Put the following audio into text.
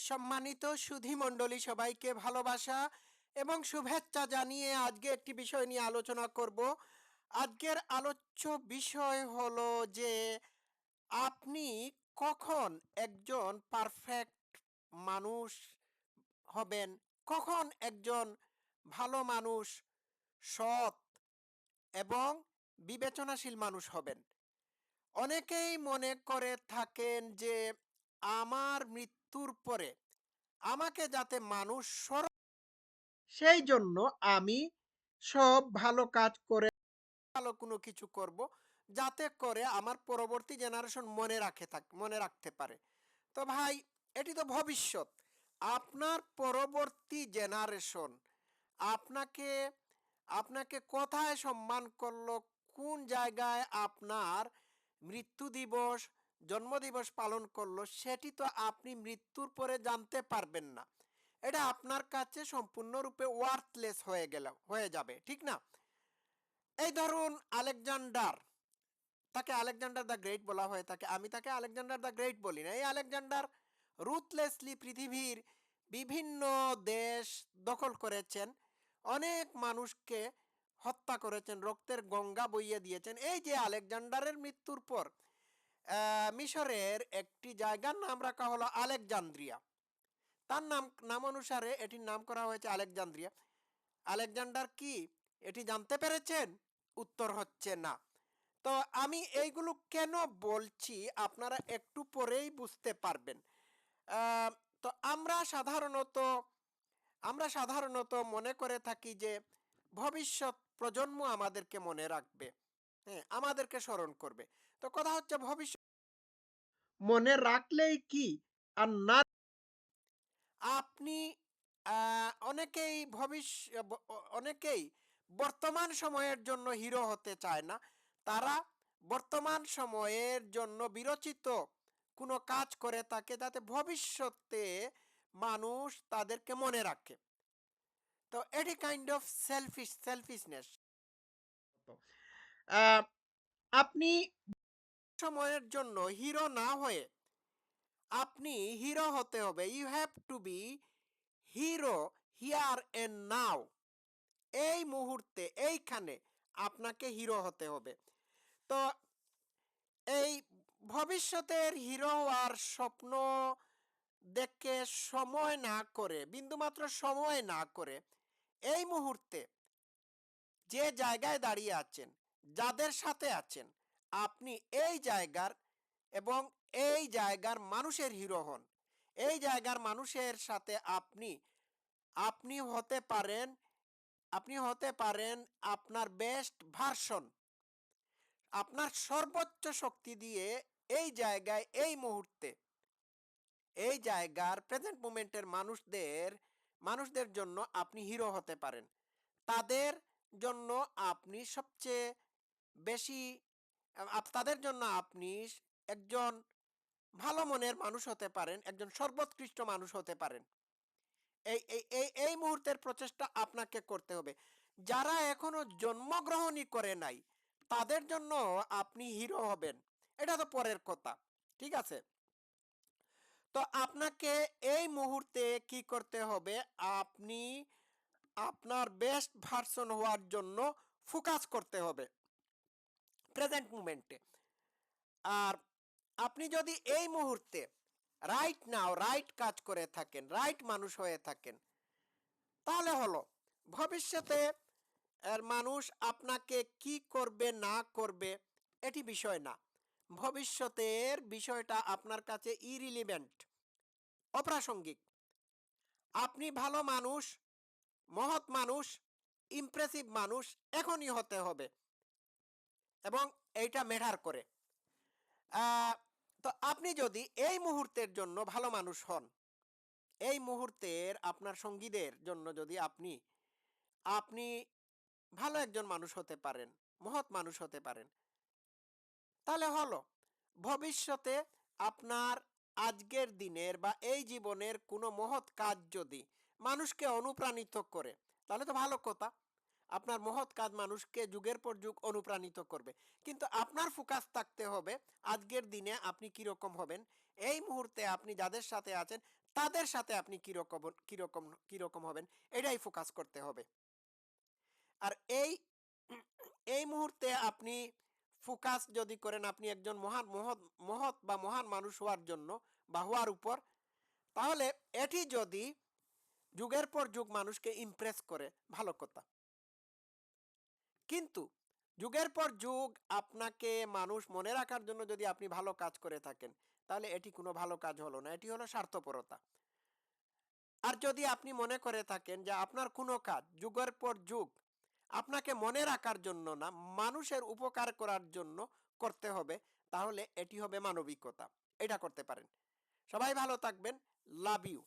সম্মানিত সুধী মণ্ডলী সবাইকে ভালোবাসা এবং শুভেচ্ছা জানিয়ে আজকে একটি বিষয় নিয়ে আলোচনা করব। আজকের আলোচ্য বিষয় হলো যে আপনি কখন একজন পারফেক্ট মানুষ হবেন? কখন একজন ভালো মানুষ, সৎ এবং বিবেচনাশীল মানুষ হবেন? অনেকেই মনে করে থাকেন যে আমার মৃত্যুর পরে আমাকে যাতে মানুষ স্মরণ সেই জন্য আমি সব ভালো কাজ করে ভালো কোনো কিছু করব যাতে করে আমার পরবর্তী জেনারেশন মনে রাখে থাক মনে রাখতে পারে। তো ভাই এটি তো ভবিষ্যৎ। আপনার পরবর্তী জেনারেশন আপনাকে আপনাকে কোথায় সম্মান করল? কোন জায়গায় আপনার মৃত্যু দিবস জন্মদিবস পালন করল, সেটি তো আপনি মৃত্যুর পরে জানতে পারবেন না। এটা আপনার কাছে সম্পূর্ণরূপে ওয়ার্থলেস হয়ে গেল, হয়ে যাবে, ঠিক না? এই ধরুন আলেকজান্ডার, তাকে আলেকজান্ডার দ্য গ্রেট বলা হয়ে থাকে। আমি তাকে আলেকজান্ডার দ্য গ্রেট বলি না। এই আলেকজান্ডার রুথলেসলি পৃথিবীর বিভিন্ন দেশ দখল করেছেন, অনেক মানুষকে হত্যা করেছেন, রক্তের গঙ্গা বইয়ে দিয়েছেন। এই যে আলেকজান্ডারের মৃত্যুর পর মিশরের একটি জায়গার নাম রাখা হলো আলেকজান্দ্রিয়া। তার নাম নাম অনুসারে এটির নাম করা হয়েছে আলেকজান্দ্রিয়া। আলেকজান্ডার কি? এটি জানতে পেরেছেন? উত্তর হচ্ছে না। তো আমি এইগুলো কেন বলছি আপনারা একটু পরেই বুঝতে পারবেন। তো আমরা সাধারণত আমরা সাধারণত মনে করে থাকি যে ভবিষ্যৎ প্রজন্ম আমাদেরকে মনে রাখবে। হ্যাঁ আমাদেরকে স্মরণ করবে। তো কথা হচ্ছে ভবিষ্যৎ মনে রাখলেই কি আর না আপনি অনেকেই ভবিষ্য ব- অ- অনেকেই বর্তমান সময়ের জন্য হিরো হতে চায় না। তারা বর্তমান সময়ের জন্য বিরচিত কোনো কাজ করে থাকে যাতে ভবিষ্যতে মানুষ তাদেরকে মনে রাখে। তো এটি কাইন্ড অফ সেলফিশ সেলফিশনেস আপনি সময়ের জন্য হিরো না হয়ে আপনি হিরো হতে হবে। You have to be hero here and now এই মুহূর্তে, এইখানে আপনাকে হিরো হতে হবে। তো এই ভবিষ্যতের হিরো আর স্বপ্ন দেখে সময় না করে, বিন্দুমাত্র সময় না করে এই মুহূর্তে যে জায়গায় দাঁড়িয়ে আছেন, যাদের সাথে আছেন আপনি এই জায়গার এবং এই জায়গার মানুষের হিরো হন। এই জায়গার মানুষের সাথে আপনি আপনি হতে পারেন, আপনি হতে পারেন আপনার বেস্ট ভার্সন আপনার সর্বোচ্চ শক্তি দিয়ে এই জায়গায়, এই মুহূর্তে, এই জায়গার প্রেজেন্ট মুমেন্টের মানুষদের মানুষদের জন্য আপনি হিরো হতে পারেন। তাদের জন্য আপনি সবচেয়ে বেশি তাদের জন্য আপনি একজন ভালো মনের মানুষ হতে পারেন, একজন সর্বোৎকৃষ্ট মানুষ হতে পারেন। এই এই এই মুহূর্তের প্রচেষ্টা আপনাকে করতে হবে। যারা এখনও জন্মগ্রহণই করে নাই, তাদের জন্য আপনি হিরো হবেন। এটা তো পরের কথা, ঠিক আছে? তো আপনাকে এই মুহূর্তে কি করতে হবে? আপনি আপনার বেস্ট ভার্সন হওয়ার জন্য ফোকাস করতে হবে। প্রেজেন্ট মুমেন্টে আর আপনি যদি এই মুহূর্তে রাইট নাও রাইট কাজ করে থাকেন রাইট মানুষ হয়ে থাকেন, তাহলে হলো ভবিষ্যতে এর মানুষ আপনাকে কি করবে, না করবে, এটি বিষয় না। ভবিষ্যতের বিষয়টা আপনার কাছে ইরিলিভেন্ট অপ্রাসঙ্গিক। আপনি ভালো মানুষ, মহৎ মানুষ ইমপ্রেসিভ মানুষ, এখনই হতে হবে। এবং এইটা মেটার করে। তো আপনি যদি এই মুহূর্তের জন্য ভালো মানুষ হন, এই মুহূর্তের আপনার সঙ্গীদের জন্য যদি আপনি আপনি ভালো একজন মানুষ হতে পারেন, মহৎ মানুষ হতে পারেন, তাহলে হলো, ভবিষ্যতে আপনার আজকের দিনের বা এই জীবনের কোনো মহৎ কাজ যদি মানুষকে অনুপ্রাণিত করে, তাহলে তো ভালো কথা। আপনার মহৎ কাজ মানুষকে যুগের পর যুগ অনুপ্রাণিত করবে। কিন্তু আপনার ফোকাস থাকতে হবে আজকের দিনে আপনি কীরকম হবেন? এই মুহূর্তে আপনি যাদের সাথে আছেন, তাদের সাথে আপনি কীরকম কীরকম কীরকম হবেন? এটাই ফোকাস করতে হবে। আর এই এই মুহূর্তে আপনি ফোকাস যদি করেন, আপনি একজন মহান, মহৎ মহৎ বা মহান মানুষ হওয়ার জন্য বা হওয়ার উপর, তাহলে এটি যদি যুগের পর যুগ মানুষকে ইমপ্রেস করে, ভালো কথা। কিন্তু যুগের পর যুগ আপনাকে মানুষ মনে রাখার জন্য যদি আপনি ভালো কাজ করে থাকেন, তাহলে এটি কোনো ভালো কাজ হলো না। এটি হলো স্বার্থপরতা। আর যদি আপনি মনে করে থাকেন যে আপনার কোনো কাজ যুগের পর যুগ আপনাকে মনে রাখার জন্য না, মানুষের উপকার করার জন্য করতে হবে, তাহলে এটি হবে মানবিকতা। এটা করতে পারেন। সবাই ভালো থাকবেন। Love you.